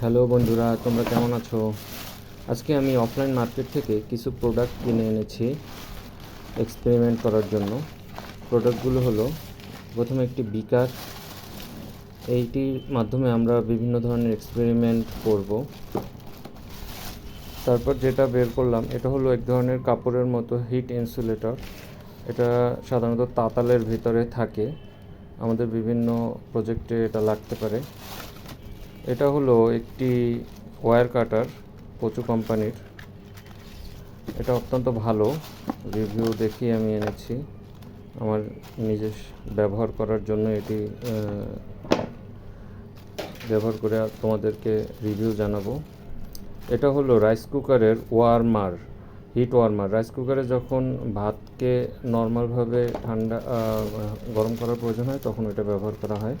Hello বন্ধুরা, তোমরা কেমন আছো? আজকে আমি অফলাইন মার্কেট থেকে কিছু প্রোডাক্ট কিনে এনেছি এক্সপেরিমেন্ট করার জন্য। প্রোডাক্টগুলো হলো, প্রথমে একটি বিকার এইটির মাধ্যমে আমরা বিভিন্ন ধরনের এক্সপেরিমেন্ট করব। তারপর যেটা বের করলাম, এটা হলো এক ধরনের কাপড়ের মতো হিট ইনসুলেটর এটা সাধারণত তাতালের ভিতরে থাকে। আমাদের বিভিন্ন প্রজেক্টে এটা লাগতে পারে। এটা হলো একটি ওয়্যার কাটার পচু কোম্পানির। এটা অত্যন্ত ভালো। রিভিউ দেখি আমি এনেছি। আমার নিজের ব্যবহার করার জন্য এটি ব্যবহার করে তোমাদেরকে রিভিউ জানাব। এটা হলো রাইস কুকারের ওয়ার্মার, হিট ওয়ার্মার। রাইস কুকারে যখন ভাতকে নর্মালভাবে ঠান্ডা গরম করার প্রয়োজন হয়, তখন এটা ব্যবহার করা হয়।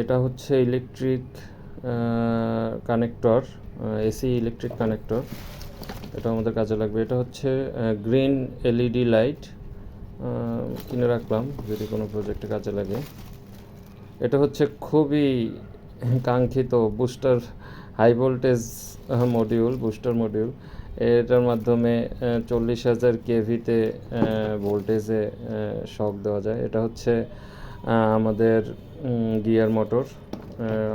এটা হচ্ছে electric connector AC electric connector এটা আমাদের কাজে লাগবে। এটা হচ্ছে গ্রিন এলইডি লাইট কিনে রাখলাম যদি কোনো প্রজেক্টে কাজে লাগে। এটা হচ্ছে খুবই কাঙ্ক্ষিত booster high voltage module booster module এটার মাধ্যমে চল্লিশ হাজার কেভিতে ভোল্টেজে শক দেওয়া যায়। এটা হচ্ছে আমাদের গিয়ার মোটর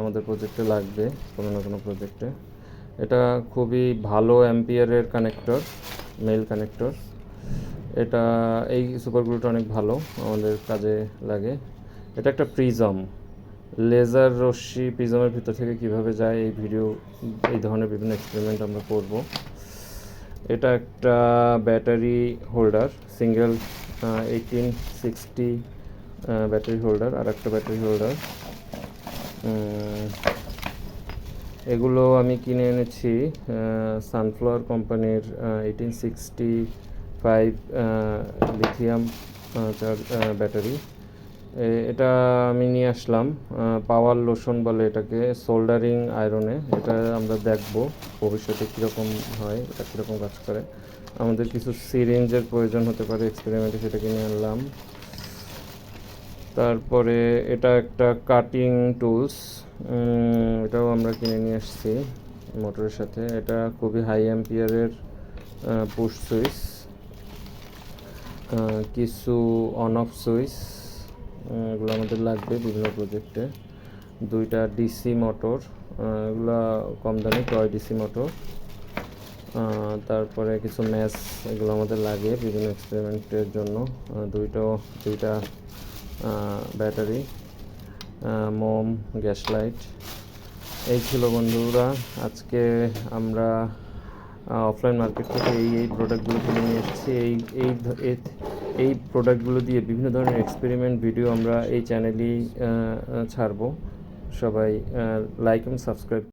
আমাদের প্রজেক্টে লাগবে, কোনো না কোনো প্রজেক্টে এটা খুবই ভালো অ্যাম্পিয়ারের কানেক্টর মেল কানেক্টর এটা, এই সুপারগুলোটা অনেক ভালো, আমাদের কাজে লাগে। এটা একটা প্রিজম লেজার রশ্মি প্রিজমের ভিতর থেকে কীভাবে যায়, এই ভিডিও এই ধরনের বিভিন্ন এক্সপেরিমেন্ট আমরা করব। এটা একটা battery holder single eighteen sixty battery holder আর একটা ব্যাটারি হোল্ডার এগুলো আমি কিনে এনেছি সানফ্লাওয়ার কোম্পানির eighteen sixty five lithium charge battery এটা আমি নিয়ে আসলাম পাওয়ার লোশন বলে এটাকে সোল্ডারিং আয়রনে এটা আমরা দেখব, ভবিষ্যতে কীরকম হয়, এটা কীরকম কাজ করে। আমাদের কিছু সিরিঞ্জের প্রয়োজন হতে পারে এক্সপেরিমেন্টে সেটা কিনে আনলাম। তারপরে এটা একটা কাটিং টুলস এটাও আমরা কিনে নিয়ে আসছি মোটরের সাথে। এটা খুবই হাই অ্যাম্পিয়ারের পুশ সুইচ কিছু অন অফ সুইচ এগুলো আমাদের লাগবে বিভিন্ন প্রজেক্টে দুইটা ডিসি মোটর এগুলো কম দামি টয় ডিসি মোটর তারপরে কিছু ম্যাচ এগুলো আমাদের লাগে বিভিন্ন এক্সপেরিমেন্টের জন্য। দুইটাও, দুইটা ব্যাটারি মোম, গ্যাস লাইট। এই ছিল বন্ধুরা, আজকে আমরা অফলাইন মার্কেট থেকে এই এই প্রোডাক্টগুলো কিনে নিয়ে এসেছি। এই এই এই- প্রোডাক্টগুলো দিয়ে বিভিন্ন ধরনের এক্সপেরিমেন্ট ভিডিও আমরা এই চ্যানেলেই ছাড়বো। সবাই লাইক এবং সাবস্ক্রাইব